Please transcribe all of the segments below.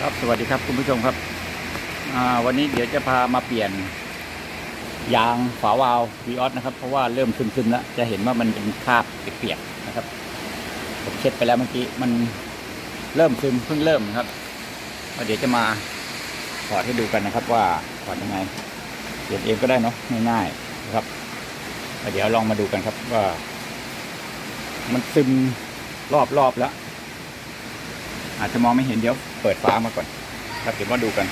ครับสวัสดีครับคุณผู้ชมครับวันนี้เดี๋ยวจะพามาเปลี่ยน ยางฝาวาล์ววีออสนะครับ เพราะว่าเริ่มซึมๆแล้ว จะเห็นว่ามันเป็นคราบเปียกๆนะครับ ผมเช็ดไปแล้วเมื่อกี้มันเริ่มซึมเพิ่งเริ่มครับเดี๋ยวจะมาถอดให้ดูกันนะครับ ว่าถอดยังไงเปลี่ยนเองก็ได้เนาะง่ายๆนะครับเดี๋ยวลองมาดูกันครับว่า มันซึมรอบๆแล้ว อาจจะมองไม่เห็นเดี๋ยว ปิดฟ้ามาก่อนแล้วเดี๋ยวมาดูกัน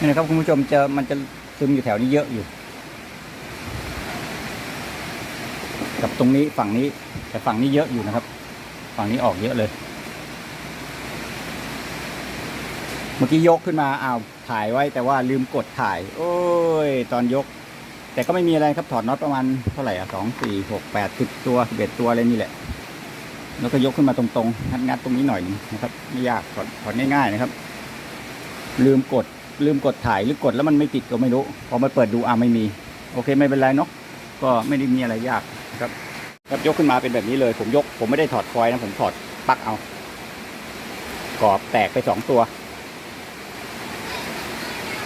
นี่นะครับคุณผู้ชมจะมันจะซึมอยู่แถวนี้เยอะอยู่ กับตรงนี้ฝั่งนี้แต่ฝั่งนี้เยอะอยู่นะครับ ฝั่งนี้ออกเยอะเลย เมื่อกี้ยกขึ้นมาอ้าวถ่ายไว้แต่ว่าลืมกดถ่าย โอ้ย ตอนยก แต่ก็ไม่มีอะไรครับถอดน็อตประมาณเท่าไหร่อะสองสี่หกแปดสิบตัวสิบเอ็ดตัวอะไรนี่แหละ แล้วก็ยกขึ้นมาตรงๆงัดงัดๆตรงนี้หน่อยหนึงนะครับ ไม่ยากถอดถอดง่ายๆนะครับ ลืมกด ลืมกดถ่ายหรือกดแล้วมันไม่ติดก็ไม่รู้ พอมาเปิดดูอ่าไม่มี โอเคไม่เป็นไรเนาะก็ไม่ได้มีอะไรยากนะครับครับยกขึ้นมาเป็นแบบนี้เลย ผมยก ผมไม่ได้ถอดฟอยล์นะ ผมถอดปลั๊กเอากรอบแตกไปสองตัว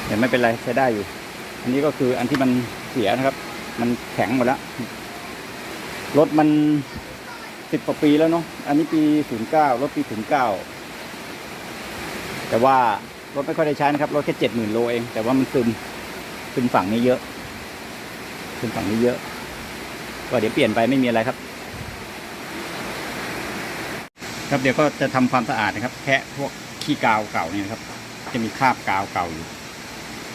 เห็นไม่เป็นไรใช้ได้อยู่ อันนี้ก็คืออันที่มันเสียนะครับ มันแข็งหมดแล้วรถมันสิบกว่าปีแล้วเนาะอันนี้ปีศูนย์เก้ารถปีศูนย์เก้าแต่ว่า รถไม่ค่อยได้ใช้นะครับ รถแค่เจ็ดหมื่นโลเอง แต่ว่ามันซึม ซึมฝั่งนี้เยอะ ซึมฝั่งนี้เยอะ ก็เดี๋ยวเปลี่ยนไปไม่มีอะไรครับ ครับเดี๋ยวก็จะทำความสะอาดนะครับ แคะพวกขี้กาวเก่าเนี่ยนะครับ จะมีคราบกาวเก่าอยู่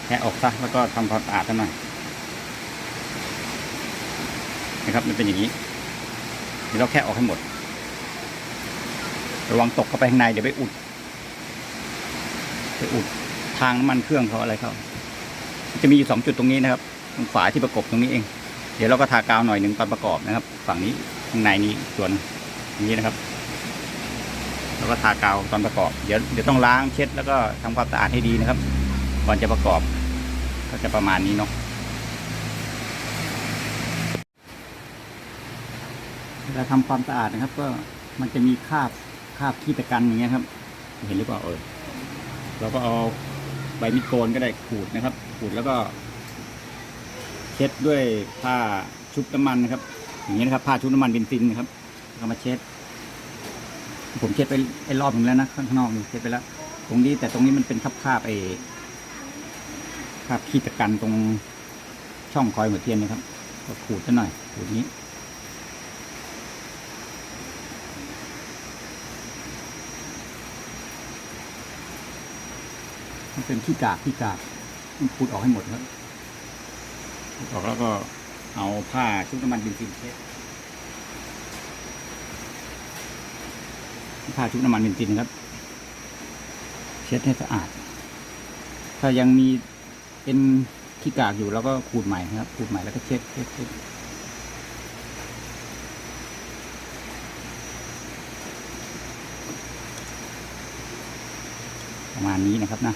แคะออกซะแล้วก็ทำความสะอาดซะหน่อยนะครับ มันเป็นอย่างนี้เดี๋ยวเราแคะออกให้หมด ระวังตกเข้าไปข้างในเดี๋ยวไปอุด ไปอุดทางน้ำมันเครื่องเขาอะไรเขาจะมีอยู่สองจุดตรงนี้นะครับตรงฝาที่ประกบตรงนี้เอง เดี๋ยวเราก็ทากาวหน่อยหนึ่งตอนประกอบนะครับ ฝั่งนี้ข้างในนี้ส่วนนี้นะครับแล้วก็ทากาวตอนประกอบ เดี๋ยวเดี๋ยวต้องล้างเช็ดแล้วก็ทำความสะอาดให้ดีนะครับ ก่อนจะประกอบ ก็จะประมาณนี้เนาะเวลาทำความสะอาดนะครับ ก็มันจะมีคราบคราบขี้ตะกันอย่างเงี้ยครับ เห็นหรือเปล่าเออ เราก็เอาใบมิดโกนก็ได้ขูดนะครับ ขูดแล้วก็ เช็ดด้วยผ้าชุบน้ำมันนะครับ อย่างนี้นะครับผ้าชุบน้ำมันเบนซินนะครับก็มาเช็ด ผมเช็ดไปไอ้รอบหนึงแล้วนะข้างนอกนี่เช็ดไปแล้ว ตรงนี้แต่ตรงนี้มันเป็นคาบคาบไอ้คาบขี้ตะกันตรงช่องคอยหัวเทียนนะครับก็ขูดซะหน่อยขูดนี้ เป็นขี้กากขี้กากมันขูดออกให้หมดครับขูดออกแล้วก็เอาผ้าชุบน้ำมันเบนซินเช็ดผ้าชุบน้ำมันเบนซินครับ เช็ดให้สะอาด ถ้ายังมีเป็นขี้กากอยู่แล้วก็ขูดใหม่นะครับ ขูดใหม่แล้วก็เช็ดเช็ดเช็ดประมาณนี้นะครับนะ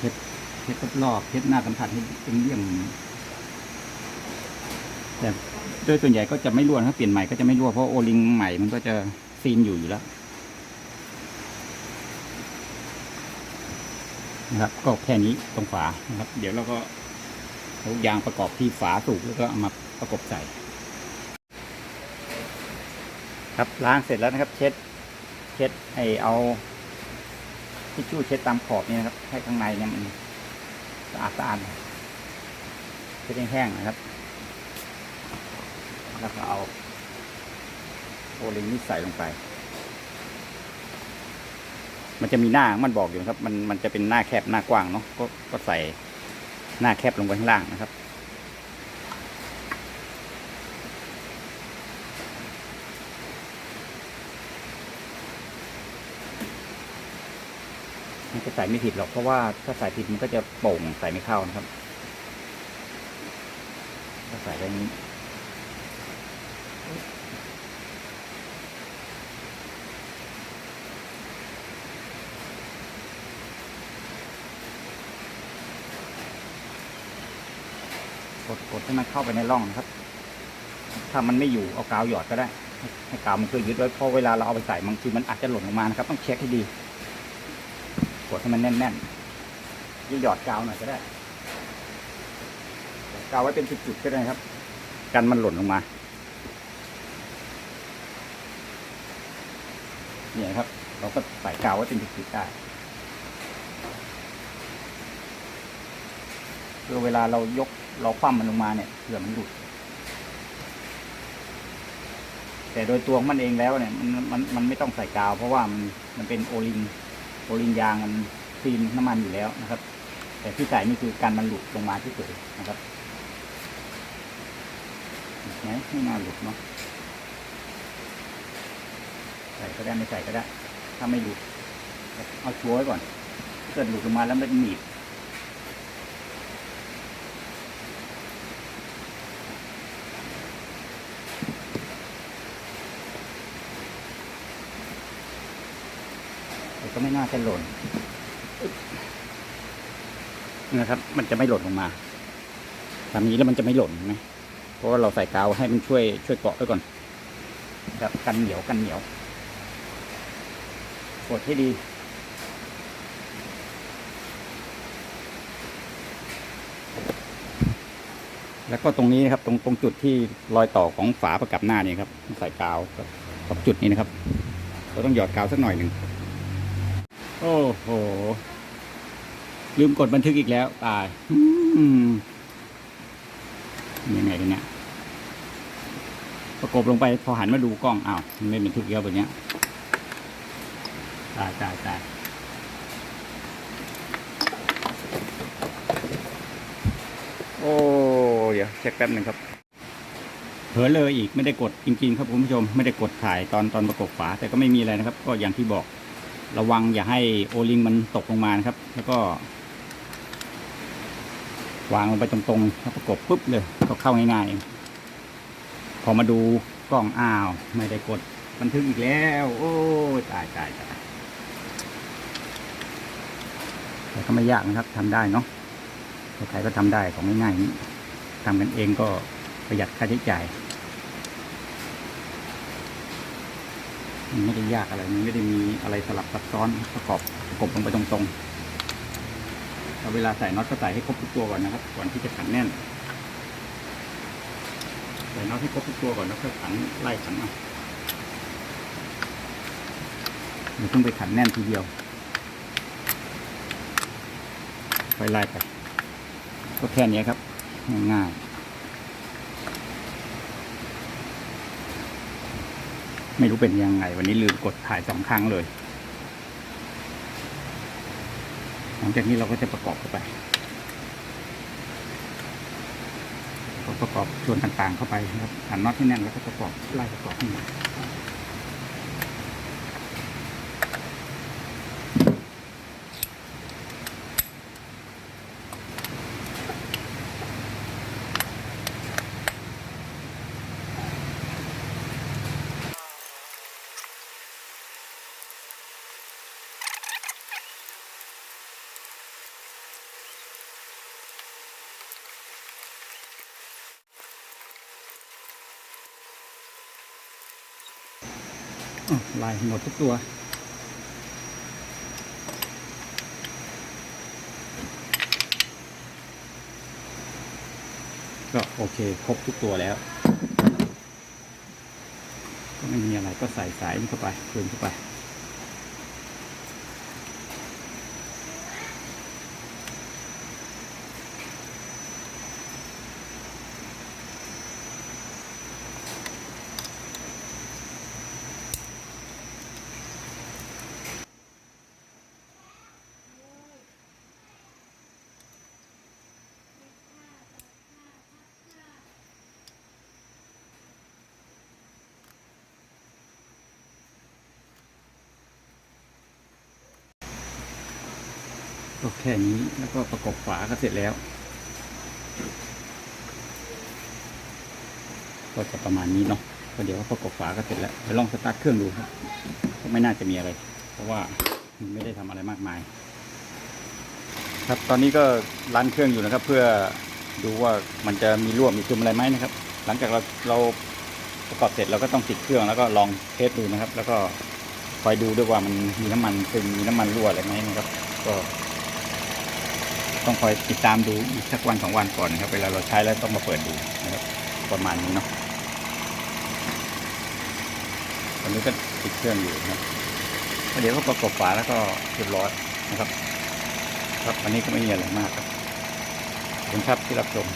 เช็ดเช็ดรอบเทปหน้าสัมผัสให้เป็นเรื่องแต่โดยส่วนใหญ่ก็จะไม่รั่วนะครับเปลี่ยนใหม่ก็จะไม่รั่วเพราะโอลิงใหม่มันก็จะซีนอยู่อยู่แล้วนะครับ ก็แค่นี้ตรงฝานะครับ เดี๋ยวเราก็เอายางประกอบที่ฝาสูบแล้วก็เอามาประกบใส่ ครับล้างเสร็จแล้วนะครับ เช็ด เช็ดไอเอา ทิชชู่เช็ดตามขอบนี่นะครับ ให้ข้างในเนี่ยมันสะอาดสะอาดเช็ดแห้งๆนะครับ แล้วก็เอาโอลิงนี่ใส่ลงไป มันจะมีหน้ามันบอกอยู่นะครับ มันมันจะเป็นหน้าแคบหน้ากว้างเนาะก็ก็ใส่หน้าแคบลงไปข้างล่างนะครับ มันจะใส่ไม่ผิดหรอกเพราะว่าถ้าใส่ผิดมันก็จะโป่งใส่ไม่เข้านะครับถ้าใส่แบบนี้กดกดให้มันเข้าไปในร่องนะครับ ถ้ามันไม่อยู่เอากาวหยอดก็ได้ ให้กาวมันช่วยยึดไว้เพราะเวลาเราเอาไปใส่บางทีมันอาจจะหล่นลงมานะครับ ต้องเช็คให้ดี กดให้มันแน่นๆยี่หยอดกาวหน่อยก็ได้ดกาวไว้เป็นจุดๆก็ได้ครับ กันมันหล่นลงมา เนี่ยครับ เราก็ใส่กาวไว้เป็นจุดๆได้เพื่อเวลาเรายกเราคว่ำมันลงมาเนี่ยเผื่อมันหลุดแต่โดยตัวของมันเองแล้วเนี่ยมันมันมันไม่ต้องใส่กาว เพราะว่ามันมันเป็นโอลิง โอลิงยางมันซีนน้ำมันอยู่แล้วนะครับ แต่ที่ใส่นี่คือการมันหลุดลงมาที่เฉยนะครับเห็นไหมไม่น่าหลุดเนาะใส่ก็ได้ไม่ใส่ก็ได้ ถ้าไม่หลุดเอาชัวร์ไว้ก่อน เกิดหลุดลงมาแล้วมันหนีบ ก็ไม่น่าจะหล่นนะครับ มันจะไม่หล่นลงมาทำนี้แล้วมันจะไม่หล่นนะเพราะว่าเราใส่กาวให้มันช่วยช่วยเกาะไว้ก่อนครับกันเหนียวกันเหนียวกดให้ดีแล้วก็ตรงนี้นะครับตรงตรงจุดที่รอยต่อของฝาประกับหน้านี่ครับใส่กาวกับจุดนี้นะครับ เราต้องหยอดกาวสักหน่อยหนึ่ง โอ้โห ลืมกดบันทึกอีกแล้ว ตายยังไงกันเนี่ย ประกบลงไปพอหันมาดูกล้องอ้าวมันไม่เป็นทุกเยอะแบบเนี้ยตายตายตายโอ้เดี๋ยวเช็คแป๊บหนึ่งครับเผลอเลยอีกไม่ได้กดจริงๆ ครับคุณผู้ชมไม่ได้กดถ่ายตอนตอนประกบฝาแต่ก็ไม่มีอะไรนะครับ ก็อย่างที่บอก ระวังอย่าให้โอลิงมันตกลงมานะครับ แล้วก็ วางลงไปตรงๆแล้วประกบปุ๊บเลยก็เข้าง่ายๆพอมาดูกล้องอ้าว ไม่ได้กดบันทึกอีกแล้ว โอ้ตายตายตายแต่ก็ไม่ยากนะครับทำได้เนาะใครก็ทำได้ของง่ายๆนี้ทำกันเองก็ประหยัดค่าใช้จ่าย มันไม่ได้ยากอะไร มันไม่ได้มีอะไรสลับซับซ้อนประกอบประกบลงไปตรงๆแล้วเวลาใส่น็อตก็ใส่ให้ครบทุกตัวก่อนนะครับ ก่อนที่จะขันแน่น ใส่น็อตให้ครบทุกตัวก่อนแล้วค่อยขันไล่ขันเอาเดี๋ยวต้องไปขันแน่นทีเดียวค่อยไล่ไป ก็แค่นี้ครับ ง่ายๆ ไม่รู้เป็นยังไง วันนี้ลืมกดถ่ายสองครั้งเลย หลังจากนี้เราก็จะประกอบเข้าไป ประกอบส่วนต่างๆเข้าไปนะครับหันน็อตให้แน่นแล้วก็ประกอบไล่ประกอบให้หมด ลายหมดทุกตัวก็โอเคครบทุกตัวแล้ว ก็ไม่มีอะไรก็ใส่สายนี้เข้าไปเพิ่มเข้าไป ก็แค่นี้แล้วก็ประกบฝาก็เสร็จแล้ว ก็จะประมาณนี้เนาะก็เดี๋ยวประกบฝาก็เสร็จแล้วเดี๋ยวลองสตาร์ทเครื่องดูครับก็ไม่น่าจะมีอะไร เพราะว่าไม่ได้ทำอะไรมากมาย ครับตอนนี้ก็รันเครื่องอยู่นะครับ เพื่อดูว่ามันจะมีรั่วมีซึมอะไรไหมนะครับ หลังจากเราเราประกอบเสร็จเราก็ต้องติดเครื่องแล้วก็ลองเทสดูนะครับ แล้วก็คอยดูด้วยว่ามันมีน้ำมันซึมมีน้ำมันรั่วอะไรไหมนะครับ ก็ ต้องคอยติดตามดูอีกสักวันสองวันก่อนนะครับ เวลาเราใช้แล้วต้องมาเปิดดูนะครับ ประมาณนี้เนาะตอนนี้ก็ติดเครื่องอยู่นะครับเดี๋ยวก็ประกบฝาแล้วก็เรียบร้อยนะครับ ครับอันนี้ก็ไม่มีอะไรมากครับขอบคุณครับที่รับชม